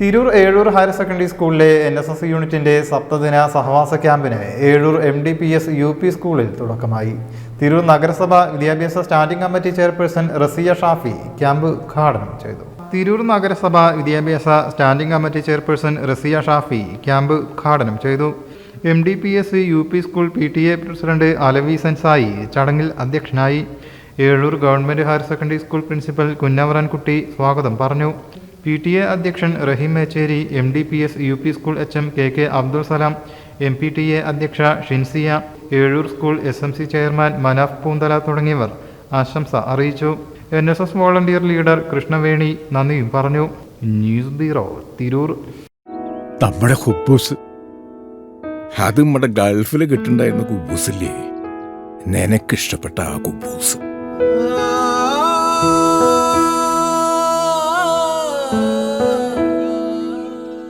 Tirur Ezhur higher secondary സ്കൂളിലെ N S S യൂണിറ്റിന്റെ സപ്തദിന സഹവാസ ക്യാമ്പിന് Ezhur M D P S U P സ്കൂളിൽ തുടക്കമായി. തിരൂർ നഗരസഭ വിദ്യാഭ്യാസ standing committee chairperson Raziya Shafi camp ഉദ്ഘാടനം ചെയ്തു. തിരൂർ നഗരസഭ വിദ്യാഭ്യാസ standing committee chairperson Raziya Shafi camp ഉദ്ഘാടനം ചെയ്തു. M D P S U P school P T A president Alavi Sensai ചടങ്ങിൽ അധ്യക്ഷനായി. Ezhur government higher secondary school principal Kunhavarankutty സ്വാഗതം പറഞ്ഞു. പി ടി എ അധ്യക്ഷൻ Raheem Mecheri M D P S U P school H M K K Abdul Salam M P T A അധ്യക്ഷ Shinsiya Ezhur school S M C chairman Manaf Poonthala തുടങ്ങിയവർ ആശംസ അറിയിച്ചു. N S S volunteer leader Krishnaveni നന്ദിയും പറഞ്ഞു. News bureau Tirur. നമ്മുടെ കുബൂസ് അത് നമ്മുടെ ഗൾഫിൽ കിട്ടുണ്ടായിരുന്ന കുബൂസില്ലേ? നിനക്കിഷ്ടപ്പെട്ട ആ കുബൂസ്.